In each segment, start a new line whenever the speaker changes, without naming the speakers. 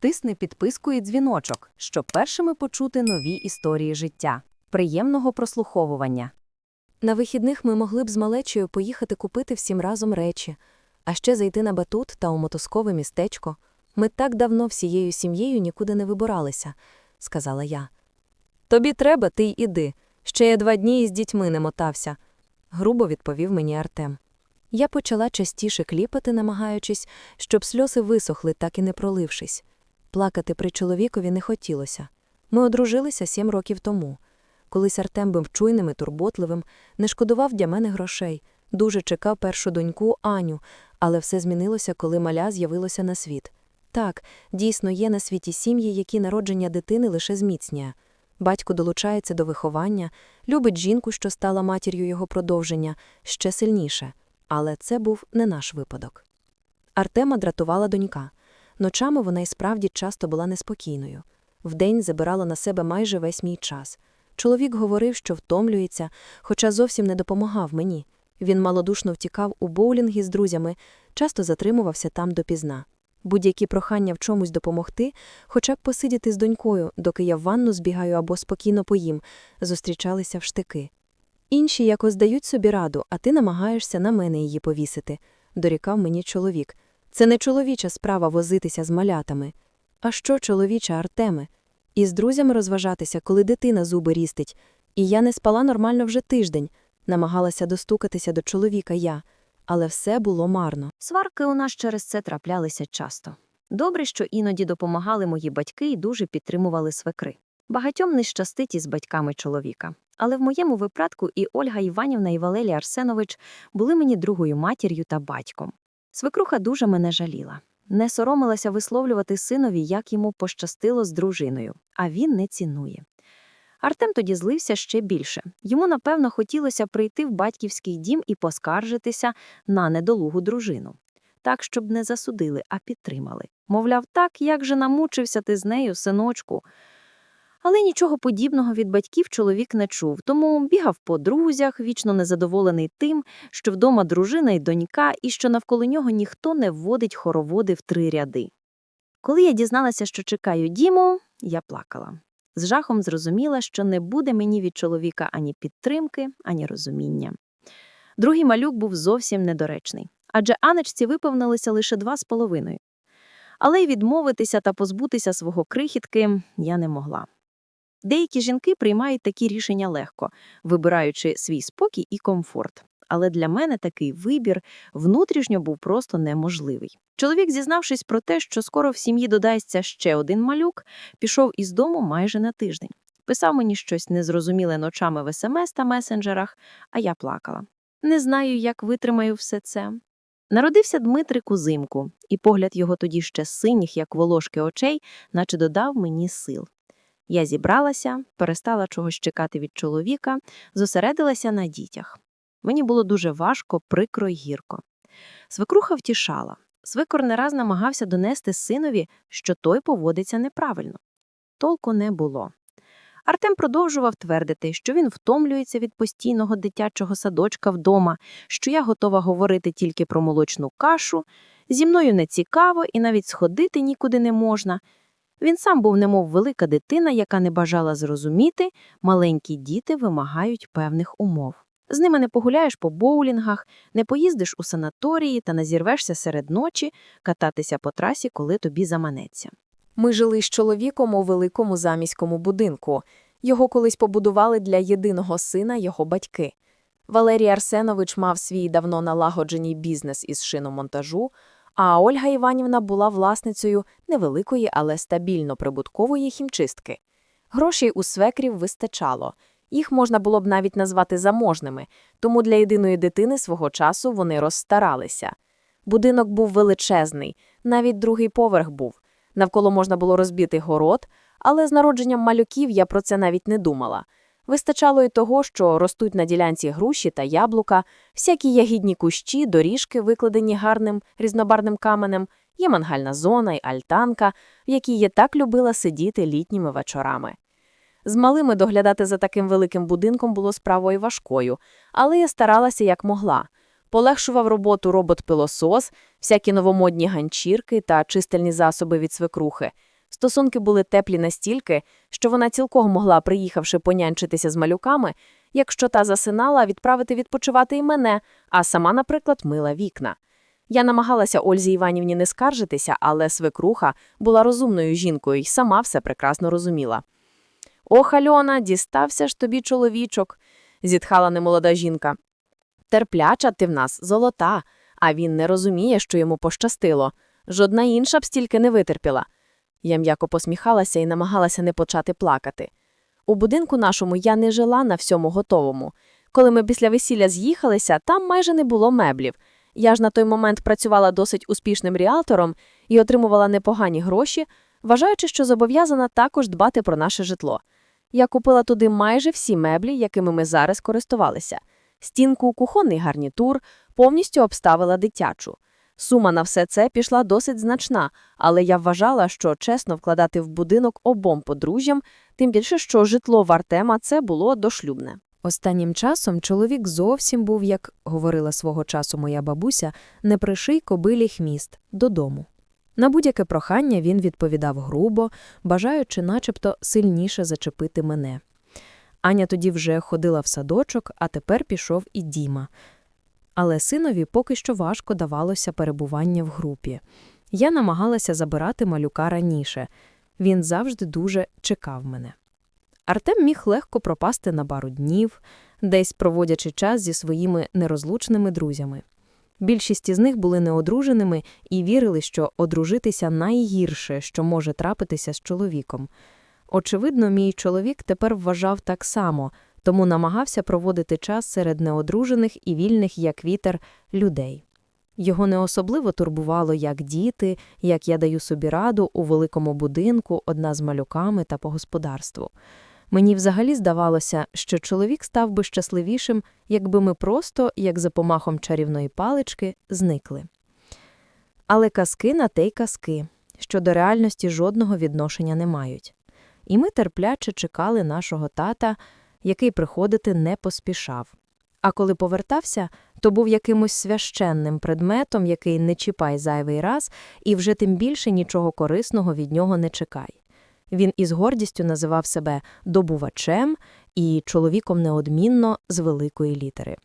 Тисни підписку і дзвіночок, щоб першими почути нові історії життя. Приємного прослуховування. На вихідних ми могли б з малечею поїхати купити всім разом речі, а ще зайти на батут та у мотузкове містечко. Ми так давно всією сім'єю нікуди не вибиралися, сказала я. Тобі треба, ти й іди. Ще я два дні із дітьми не мотався, грубо відповів мені Артем. Я почала частіше кліпати, намагаючись, щоб сльози висохли, так і не пролившись. Плакати при чоловікові не хотілося. Ми одружилися сім років тому. Колись Артем був чуйним і турботливим, не шкодував для мене грошей, дуже чекав першу доньку Аню, але все змінилося, коли маля з'явилося на світ. Так, дійсно є на світі сім'ї, які народження дитини лише зміцнює. Батько долучається до виховання, любить жінку, що стала матір'ю його продовження, ще сильніше. Але це був не наш випадок. Артема дратувала донька. Ночами вона й справді часто була неспокійною. Вдень забирала на себе майже весь мій час. Чоловік говорив, що втомлюється, хоча зовсім не допомагав мені. Він малодушно втікав у боулінги з друзями, часто затримувався там допізна. Будь-які прохання в чомусь допомогти, хоча б посидіти з донькою, доки я в ванну збігаю або спокійно поїм, зустрічалися в штики. Інші якось дають собі раду, а ти намагаєшся на мене її повісити, дорікав мені чоловік. Це не чоловіча справа возитися з малятами. А що чоловіча, Артеме? І з друзями розважатися, коли дитина зуби рістить. І я не спала нормально вже тиждень, намагалася достукатися до чоловіка я, але все було марно.
Сварки у нас через це траплялися часто. Добре, що іноді допомагали мої батьки і дуже підтримували свекри. Багатьом не щастить із батьками чоловіка. Але в моєму випадку і Ольга Іванівна і Валерій Арсенович були мені другою матір'ю та батьком. Свекруха дуже мене жаліла. Не соромилася висловлювати синові, як йому пощастило з дружиною, а він не цінує. Артем тоді злився ще більше. Йому, напевно, хотілося прийти в батьківський дім і поскаржитися на недолугу дружину. Так, щоб не засудили, а підтримали. Мовляв, так, як же намучився ти з нею, синочку. Але нічого подібного від батьків чоловік не чув, тому бігав по друзях, вічно незадоволений тим, що вдома дружина і донька, і що навколо нього ніхто не вводить хороводи в три ряди. Коли я дізналася, що чекаю Діму, я плакала. З жахом зрозуміла, що не буде мені від чоловіка ані підтримки, ані розуміння. Другий малюк був зовсім недоречний, адже Анечці виповнилося лише два з половиною. Але й відмовитися та позбутися свого крихітки я не могла. Деякі жінки приймають такі рішення легко, вибираючи свій спокій і комфорт. Але для мене такий вибір внутрішньо був просто неможливий. Чоловік, зізнавшись про те, що скоро в сім'ї додається ще один малюк, пішов із дому майже на тиждень. Писав мені щось незрозуміле ночами в смс та месенджерах, а я плакала. Не знаю, як витримаю все це. Народився Дмитрик узимку, і погляд його тоді ще синіх, як волошки очей, наче додав мені сил. Я зібралася, перестала чогось чекати від чоловіка, зосередилася на дітях. Мені було дуже важко, прикро й гірко. Свекруха втішала. Свекор не раз намагався донести синові, що той поводиться неправильно. Толку не було. Артем продовжував твердити, що він втомлюється від постійного дитячого садочка вдома, що я готова говорити тільки про молочну кашу, зі мною не цікаво і навіть сходити нікуди не можна. Він сам був немов велика дитина, яка не бажала зрозуміти, маленькі діти вимагають певних умов. З ними не погуляєш по боулінгах, не поїздиш у санаторії та не зірвешся серед ночі кататися по трасі, коли тобі заманеться.
Ми жили з чоловіком у великому заміському будинку. Його колись побудували для єдиного сина його батьки. Валерій Арсенович мав свій давно налагоджений бізнес із шиномонтажу, а Ольга Іванівна була власницею невеликої, але стабільно прибуткової хімчистки. Грошей у свекрів вистачало. Їх можна було б навіть назвати заможними, тому для єдиної дитини свого часу вони розстаралися. Будинок був величезний, навіть другий поверх був. Навколо можна було розбити город, але з народженням малюків я про це навіть не думала. Вистачало й того, що ростуть на ділянці груші та яблука, всякі ягідні кущі, доріжки, викладені гарним різнобарним каменем, є мангальна зона й альтанка, в якій я так любила сидіти літніми вечорами. З малими доглядати за таким великим будинком було справою важкою, але я старалася як могла. Полегшував роботу робот-пилосос, всякі новомодні ганчірки та чистильні засоби від свекрухи. Стосунки були теплі настільки, що вона цілком могла, приїхавши понянчитися з малюками, якщо та засинала, відправити відпочивати і мене, а сама, наприклад, мила вікна. Я намагалася Ользі Іванівні не скаржитися, але свекруха була розумною жінкою і сама все прекрасно розуміла. Ох, Альона, дістався ж тобі чоловічок, зітхала немолода жінка. Терпляча ти в нас, золота, а він не розуміє, що йому пощастило. Жодна інша б стільки не витерпіла. Я м'яко посміхалася і намагалася не почати плакати. У будинку нашому я не жила на всьому готовому. Коли ми після весілля з'їхалися, там майже не було меблів. Я ж на той момент працювала досить успішним ріалтором і отримувала непогані гроші, вважаючи, що зобов'язана також дбати про наше житло. Я купила туди майже всі меблі, якими ми зараз користувалися. Стінку, кухонний гарнітур, повністю обставила дитячу. Сума на все це пішла досить значна, але я вважала, що чесно вкладати в будинок обом подружжям, тим більше, що житло в Артема це було дошлюбне. Останнім часом чоловік зовсім був, як говорила свого часу моя бабуся, не приший кобилі хміст додому. На будь-яке прохання він відповідав грубо, бажаючи начебто сильніше зачепити мене. Аня тоді вже ходила в садочок, а тепер пішов і Діма. Але синові поки що важко давалося перебування в групі. Я намагалася забирати малюка раніше. Він завжди дуже чекав мене. Артем міг легко пропасти на пару днів, десь проводячи час зі своїми нерозлучними друзями. Більшість із них були неодруженими і вірили, що одружитися найгірше, що може трапитися з чоловіком. Очевидно, мій чоловік тепер вважав так само, тому намагався проводити час серед неодружених і вільних, як вітер, людей. Його не особливо турбувало, як діти, як я даю собі раду у великому будинку, одна з малюками та по господарству. Мені взагалі здавалося, що чоловік став би щасливішим, якби ми просто, як за помахом чарівної палички, зникли. Але казки на те й казки, що до реальності жодного відношення не мають. І ми терпляче чекали нашого тата, який приходити не поспішав. А коли повертався, то був якимось священним предметом, який не чіпай зайвий раз, і вже тим більше нічого корисного від нього не чекай. Він із гордістю називав себе добувачем і чоловіком неодмінно з великої літери.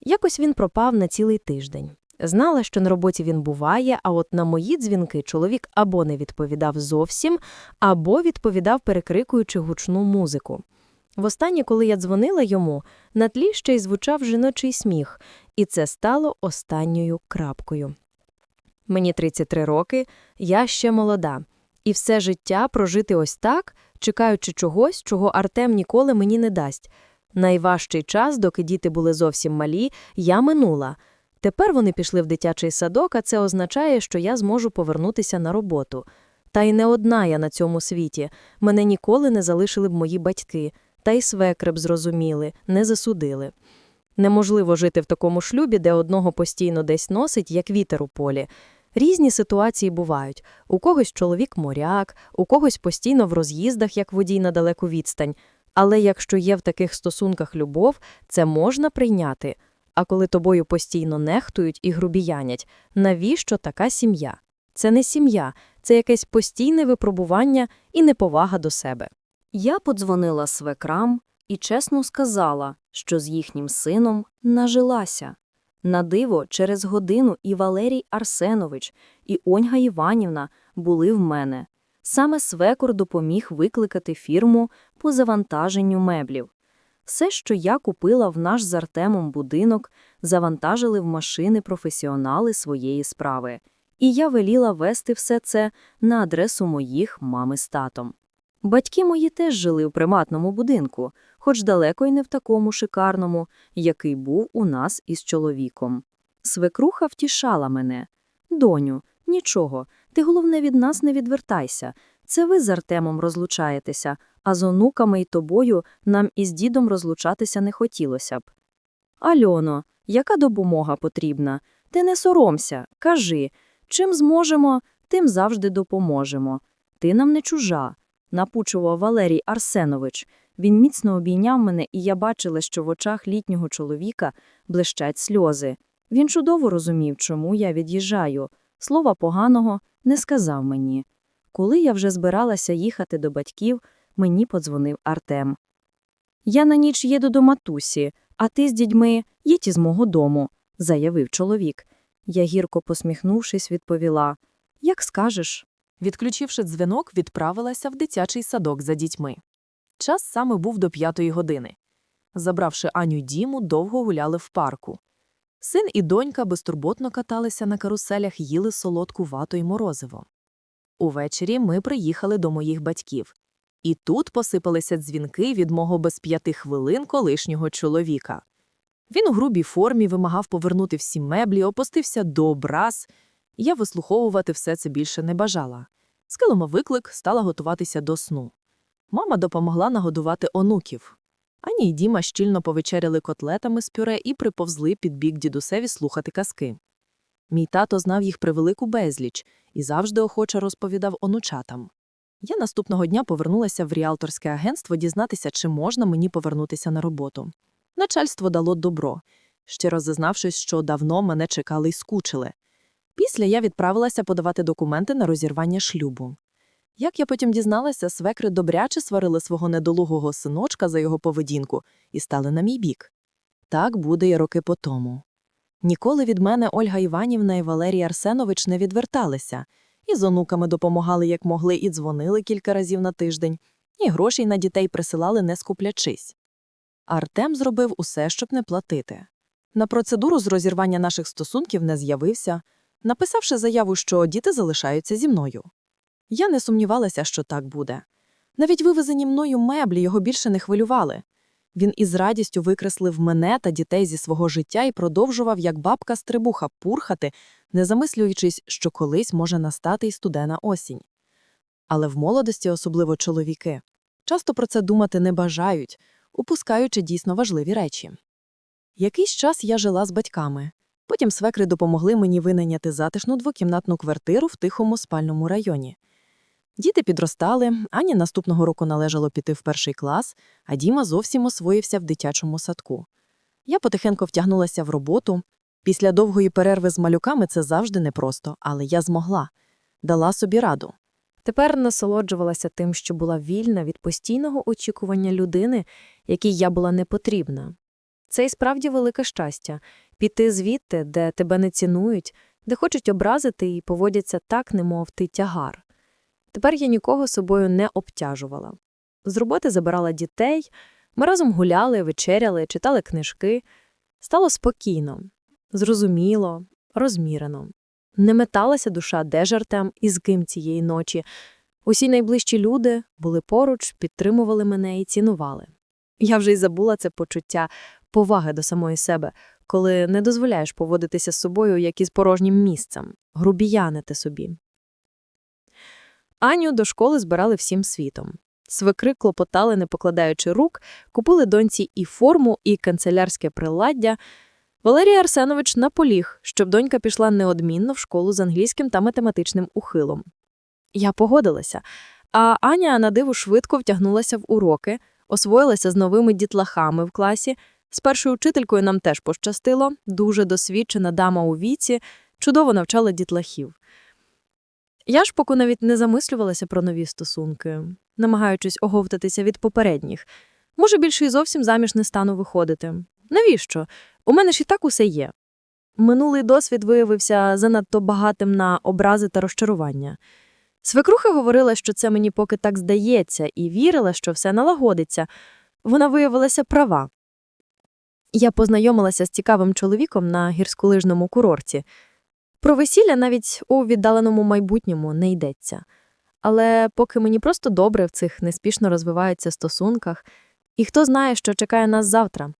Якось він пропав на цілий тиждень. Знала, що на роботі він буває, а от на мої дзвінки чоловік або не відповідав зовсім, або відповідав, перекрикуючи гучну музику. Востаннє, коли я дзвонила йому, на тлі ще й звучав жіночий сміх, і це стало останньою крапкою. Мені 33 роки, я ще молода, і все життя прожити ось так, чекаючи чогось, чого Артем ніколи мені не дасть. Найважчий час, доки діти були зовсім малі, я минула. Тепер вони пішли в дитячий садок, а це означає, що я зможу повернутися на роботу. Та й не одна я на цьому світі. Мене ніколи не залишили б мої батьки, та й свекри б зрозуміли, не засудили. Неможливо жити в такому шлюбі, де одного постійно десь носить, як вітер у полі. Різні ситуації бувають. У когось чоловік моряк, у когось постійно в роз'їздах, як водій на далеку відстань. Але якщо є в таких стосунках любов, це можна прийняти. А коли тобою постійно нехтують і грубіянять, навіщо така сім'я? Це не сім'я, це якесь постійне випробування і неповага до себе.
Я подзвонила свекрам і чесно сказала, що з їхнім сином нажилася. На диво, через годину і Валерій Арсенович, і Ольга Іванівна були в мене. Саме свекор допоміг викликати фірму по завантаженню меблів. Все, що я купила в наш з Артемом будинок, завантажили в машини професіонали своєї справи. І я веліла вести все це на адресу моїх мами з татом. Батьки мої теж жили в приматному будинку, хоч далеко й не в такому шикарному, який був у нас із чоловіком. Свекруха втішала мене. Доню, нічого, ти головне від нас не відвертайся. Це ви з Артемом розлучаєтеся, а з онуками й тобою нам із дідом розлучатися не хотілося б. Альоно, яка допомога потрібна? Ти не соромся, кажи. Чим зможемо, тим завжди допоможемо. Ти нам не чужа, напучував Валерій Арсенович. Він міцно обійняв мене, і я бачила, що в очах літнього чоловіка блищать сльози. Він чудово розумів, чому я від'їжджаю. Слова поганого не сказав мені. Коли я вже збиралася їхати до батьків, мені подзвонив Артем. Я на ніч їду до матусі, а ти з дідьми їдь із мого дому, заявив чоловік. Я гірко посміхнувшись, відповіла Як скажеш.
Відключивши дзвінок, відправилася в дитячий садок за дітьми. Час саме був до п'ятої години. Забравши Аню й Діму, довго гуляли в парку. Син і донька безтурботно каталися на каруселях, їли солодку вату й морозиво. Увечері ми приїхали до моїх батьків. І тут посипалися дзвінки від мого без п'яти хвилин колишнього чоловіка. Він у грубій формі вимагав повернути всі меблі, опустився до образ. Я вислуховувати все це більше не бажала. Скилимо виклик, стала готуватися до сну. Мама допомогла нагодувати онуків. Ані й Діма щільно повечеряли котлетами з пюре і приповзли під бік дідусеві слухати казки. Мій тато знав їх превелику безліч і завжди охоче розповідав онучатам. Я наступного дня повернулася в ріалторське агентство дізнатися, чи можна мені повернутися на роботу. Начальство дало добро, щиро зазнавшись, що давно мене чекали й скучили. Після я відправилася подавати документи на розірвання шлюбу. Як я потім дізналася, свекри добряче сварили свого недолугого синочка за його поведінку і стали на мій бік. Так буде й роки по тому. Ніколи від мене Ольга Іванівна і Валерій Арсенович не відверталися, і з онуками допомагали як могли, і дзвонили кілька разів на тиждень, і грошей на дітей присилали не скуплячись. Артем зробив усе, щоб не платити. На процедуру з розірвання наших стосунків не з'явився, написавши заяву, що діти залишаються зі мною. Я не сумнівалася, що так буде. Навіть вивезені мною меблі його більше не хвилювали. Він із радістю викреслив мене та дітей зі свого життя і продовжував, як бабка стрибуха, пурхати, не замислюючись, що колись може настати й студена осінь. Але в молодості, особливо чоловіки, часто про це думати не бажають, упускаючи дійсно важливі речі. Якийсь час я жила з батьками. Потім свекри допомогли мені винайняти затишну двокімнатну квартиру в тихому спальному районі. Діти підростали, Ані наступного року належало піти в перший клас, а Діма зовсім освоївся в дитячому садку. Я потихеньку втягнулася в роботу. Після довгої перерви з малюками це завжди непросто, але я змогла. Дала собі раду.
Тепер насолоджувалася тим, що була вільна від постійного очікування людини, якій я була не потрібна. Це і справді велике щастя піти звідти, де тебе не цінують, де хочуть образити і поводяться так, немов ти тягар. Тепер я нікого собою не обтяжувала. З роботи забирала дітей, ми разом гуляли, вечеряли, читали книжки. Стало спокійно, зрозуміло, розмірено. Не металася душа, де ж і з ким цієї ночі. Усі найближчі люди були поруч, підтримували мене і цінували. Я вже й забула це почуття поваги до самої себе, коли не дозволяєш поводитися з собою, як із порожнім місцем, грубіянити собі. Аню до школи збирали всім світом. Свекри клопотали, не покладаючи рук, купили доньці і форму, і канцелярське приладдя. Валерій Арсенович наполіг, щоб донька пішла неодмінно в школу з англійським та математичним ухилом. Я погодилася, а Аня на диву швидко втягнулася в уроки, освоїлася з новими дітлахами в класі. З першою учителькою нам теж пощастило, дуже досвідчена дама у віці, чудово навчала дітлахів. Я ж поки навіть не замислювалася про нові стосунки, намагаючись оговтатися від попередніх. Може, більше і зовсім заміж не стану виходити. Навіщо? У мене ж і так усе є. Минулий досвід виявився занадто багатим на образи та розчарування. Свекруха говорила, що це мені поки так здається, і вірила, що все налагодиться. Вона виявилася права. Я познайомилася з цікавим чоловіком на гірськолижному курорті. Про весілля навіть у віддаленому майбутньому не йдеться. Але поки мені просто добре в цих неспішно розвиваються стосунках, і хто знає, що чекає нас завтра.